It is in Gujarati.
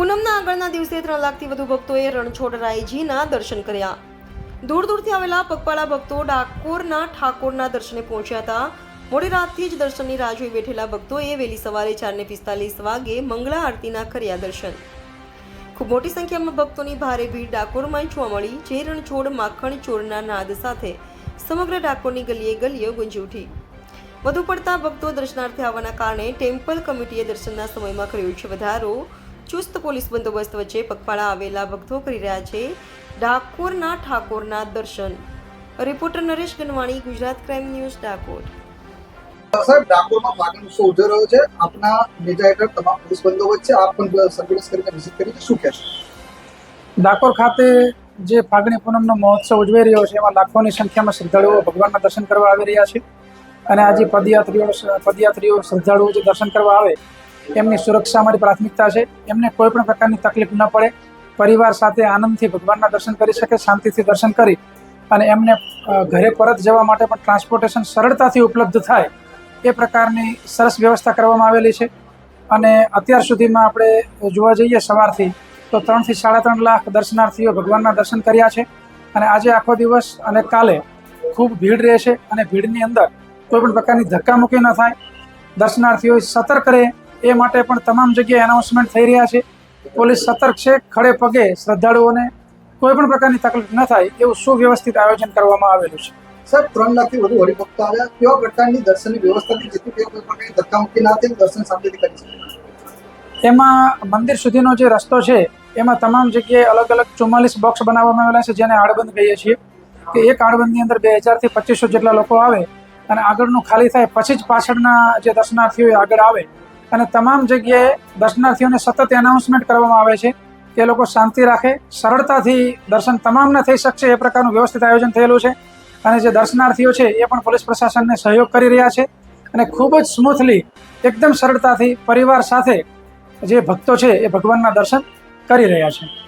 આગળના દિવસે ત્રણ લાખથી વધુ ભક્તોએ રણછોડરાયજીના દર્શન કર્યા. દૂર દૂરથી આવેલા પગપાળા ભક્તો ડાકોરના ઠાકોરના દર્શને પહોંચ્યા હતા. મોડી રાતથી જ દર્શનની રાહ જોઈ બેઠેલા ભક્તોએ વહેલી સવારે ચારને પિસ્તાલીસ વાગે મંગળા આરતીના કર્યા દર્શન. ખૂબ મોટી સંખ્યામાં ભક્તોની ભારે ભીડ ડાકોરમાં જોવા મળી, જે રણછોડ માખણ ચોરના નાદ સાથે સમગ્ર ડાકોરની ગલીએ ગલીઓ ગુંજી ઉઠી. વધુ પડતા ભક્તો દર્શનાર્થે આવવાના કારણે ટેમ્પલ કમિટીએ દર્શનના સમયમાં કર્યો છે વધારો. ચુસ્ત પોલીસ બંદોબસ્ત વચ્ચે પગપાળા આવેલા ભક્તો કરી રહ્યા છે ડાકોરના ઠાકોરના દર્શન. Reporter Naresh Ganwani Gujarat crime news Dakor. સાહેબ ડાકોરમાં પાટણ ઉત્સવ ઉજવી રહ્યો છે. આપના નેજા હેઠળ તમામ પોલીસ બંદોબસ્ત છે. આપ પણ સર્વેલન્સ કરીને વિઝિટ કરી શું કહેશો ડાકોર ખાતે જે ફાગણી પૂનમનો મહોત્સવ ઉજવાઈ રહ્યો છે એમાં લાખોની સંખ્યામાં શ્રદ્ધાળુઓ ભગવાનના દર્શન કરવા આવી રહ્યા છે. અને આજે પદયાત્રીઓ પદયાત્રીઓ શ્રદ્ધાળુઓ જે દર્શન કરવા આવે એમની સુરક્ષા અમારી પ્રાથમિકતા છે. એમને કોઈ પણ પ્રકારની તકલીફ ન પડે. પરિવાર સાથે આનંદથી ભગવાનના દર્શન કરી શકે, શાંતિથી દર્શન કરી અને એમને ઘરે પરત જવા માટે પણ ટ્રાન્સપોર્ટેશન સરળતાથી ઉપલબ્ધ થાય એ પ્રકારની સરસ વ્યવસ્થા કરવામાં આવેલી છે. અને અત્યાર સુધીમાં આપણે જોવા જઈએ સવારથી, તો ત્રણથી સાડા ત્રણ લાખ દર્શનાર્થીઓ ભગવાનના દર્શન કર્યા છે. અને આજે આખો દિવસ અને કાલે ખૂબ ભીડ રહેશે અને ભીડની અંદર કોઈ પણ પ્રકારની ધક્કામુક્કી ન થાય. દર્શનાર્થીઓ સતર્ક રહે એ માટે પણ તમામ જગ્યાએ એનાઉન્સમેન્ટ થઈ રહ્યા છે. પોલીસ સતર્ક છે ખડે પગે શ્રદ્ધાળુઓને કોઈ પણ પ્રકારની તકલીફ ન થાય એવું સુવ્યવસ્થિત આયોજન કરવામાં આવેલું છે. સર ત્રણ લાખથી વધુ હરિભક્તો આવ્યા. કેવા પ્રકારની દર્શનની વ્યવસ્થાથી જેથી તેઓ કોઈ પ્રકારની ધક્કામુક્કી ના થાય દર્શન શાંતિથી કરી શકે. એમાં મંદિર સુધીનો જે રસ્તો છે એમાં તમામ જગ્યાએ અલગ અલગ ચુમ્માલીસ બોક્સ બનાવવામાં આવેલા છે જેને આડબંધ કહીએ છીએ. કે એક આડબંધની અંદર બે હજારથી પચીસો જેટલા લોકો આવે અને આગળનું ખાલી થાય પછી જ પાછળના જે દર્શનાર્થીઓ આગળ આવે અને તમામ જગ્યાએ દર્શનાર્થીઓને સતત એનાઉન્સમેન્ટ કરવામાં આવે છે કે લોકો શાંતિ રાખે, સરળતાથી દર્શન તમામને થઈ શકશે, એ પ્રકારનું વ્યવસ્થિત આયોજન થયેલું છે. અને જે દર્શનાર્થીઓ છે, એ પણ પોલીસ પ્રશાસનને સહયોગ કરી રહ્યા છે અને ખૂબ જ સ્મૂથલી એકદમ સરળતાથી પરિવાર સાથે જે ભક્તો છે, એ ભગવાનના દર્શન કરી રહ્યા છે.